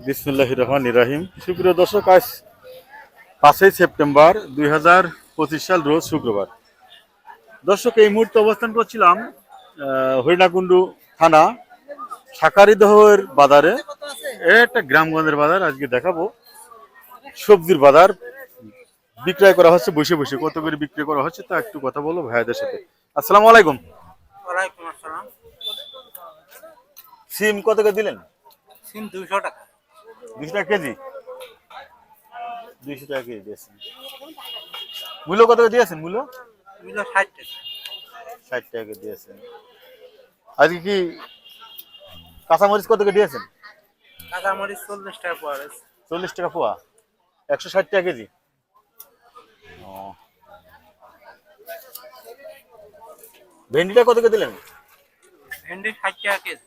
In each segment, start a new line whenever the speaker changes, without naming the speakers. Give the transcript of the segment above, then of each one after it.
বিসমুল্লাহ রহমান ইরাহিম সুপ্রিয় দর্শক আজ পাঁচই সেপ্টেম্বর দুই হাজার পঁচিশ সাল রোজ শুক্রবার। দর্শক এই মুহূর্তে অবস্থান করছিলাম হরিণাকুণ্ডু থানা সাকারিদহের বাজারে। একটা গ্রামগঞ্জের বাজার আজকে দেখাবো। সবজির বাজার বিক্রয় করা হচ্ছে বসে বসে। কত করে বিক্রি করা হচ্ছে তা একটু কথা বলব ভাইয়াদের সাথে। আসসালামু আলাইকুম।
ওয়ালাইকুম আসসালাম।
সিম কত করে দিলেন?
সিম দুইশো টাকা।
দুশো টাকা কেজি? দুইশো টাকা কেজি দিয়েছেন। মূল্য কত দিয়েছেন মূল্য?
দুইশো ষাট টাকা।
ষাট টাকা দিয়েছেন। আজকে কি কাঁচামরিচ কত করে দিয়েছেন?
কাঁচামরিচ চল্লিশ টাকা গেছে
চল্লিশ টাকা পোয়া? একশো ষাট টাকা কেজি? ও। ভেন্ডিটা কত করে দিলেন?
ভেন্ডি ষাট টাকা কেজি।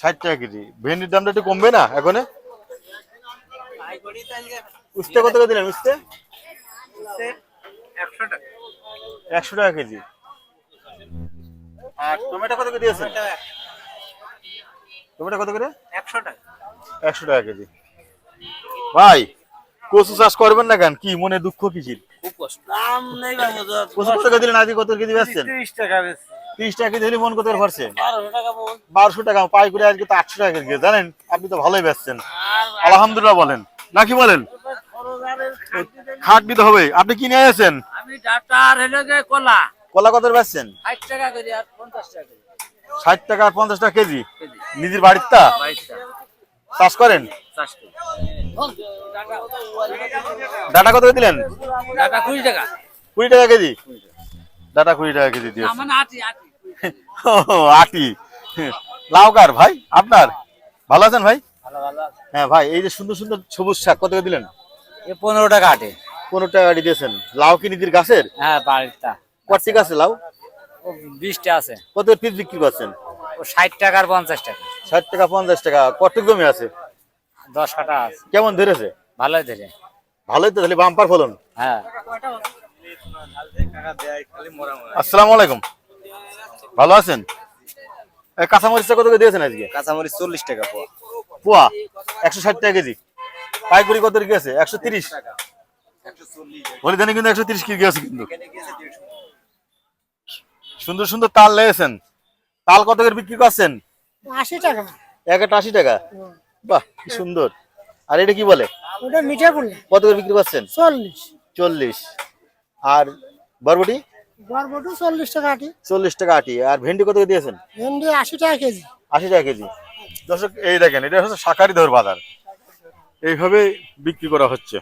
ষাট টাকা কেজি। ভেন্ডির দামটা একটু কমবে না এখন? উস্তে কত করে দিলেন উস্তে?
একশো টাকা।
কেজি। আর টমেটো কত করে দিয়েছেন? টমেটো কত করে?
একশো টাকা।
একশো টাকা কেজি। ভাই কচু চাষ করবেন না কেন? কি মনে দুঃখ কিসির কচু কত করে দিলেন? আজকে কত কেজি বেচছেন?
তিরিশ টাকা
তিরিশ টাকা কেজি মন কত
বারোশো টাকা
বারোশো টাকা পাই করে আজকে তো আটশো টাকা কেজি। জানেন আপনি তো ভালোই বেচছেন। আলহামদুলিল্লাহ বলেন। নাকি বলেন? খাট দিতে হবে। আপনি কি নিয়ে এসেছেন
আমি ডাক্তার হলে যে কলা।
কলা কত করে বেচছেন?
ষাট টাকা কেজি আর পঞ্চাশ টাকা কেজি
ষাট টাকা আর পঞ্চাশ টাকা কেজি? নিজের বাড়ির তা চাষ করেন?
চাষ
ডাটা কত করে দিলেন?
ডাটা কুড়ি টাকা।
কুড়ি টাকা কেজি? ডাটা কুড়ি টাকা কেজি দিয়েছে
আমার আটি আটি
ও, আটি লাউ কার ভাই? আপনার? ভালো আছেন ভাই? হ্যাঁ ভাই এই যে সুন্দর সুন্দর সবুজ শাক কত করে দিলেন?
পনেরো টাকা আটে।
পনেরো টাকা আটি দিয়েছেন। লাউ কি নিজের গাছের?
হ্যাঁ বাড়িটা
কটি গাছে লাউ?
ও বিশটা আছে।
কত পিস বিক্রি করছেন?
ষাট টাকা আর পঞ্চাশ টাকা।
ষাট টাকা পঞ্চাশ টাকা। কত জমি আছে?
দশ কাটা আছে।
কেমন ধরেছে?
ভালোই ধরে।
ভালোই তো তাহলে বাম্পার ফলন।
হ্যাঁ।
আসসালামু আলাইকুম। ভালো আছেন? এই কাঁচামরিচটা কত করে দিয়েছেন আজকে?
কাঁচামরিচ চল্লিশ টাকা পোয়া।
পোয়া একশো ষাট টাকা কেজি। পাইকারি কত কি আছে একশো তিরিশ। জানি কিন্তু একশো তিরিশ কেজি আছে কিন্তু। সুন্দর সুন্দর তাল লেগেছেন তাল কত করে বিক্রি করছেন?
আশি টাকা।
একটা আশি টাকা? বাহ কি সুন্দর। আর এটা কি বলে?
ওটা মিঠে পড়লে
কত করে বিক্রি করছেন?
চল্লিশ।
চল্লিশ। আর বরবটি?
বরবটু চল্লিশ টাকা আটি।
চল্লিশ টাকা আটি। আর ভেন্ডি কত করে দিয়েছেন?
ভেন্ডি আশি টাকা কেজি।
আশি টাকা কেজি। দর্শক এই দেখেন এটা হচ্ছে শাকারি ধর বাজার। এইভাবে বিক্রি করা হচ্ছে।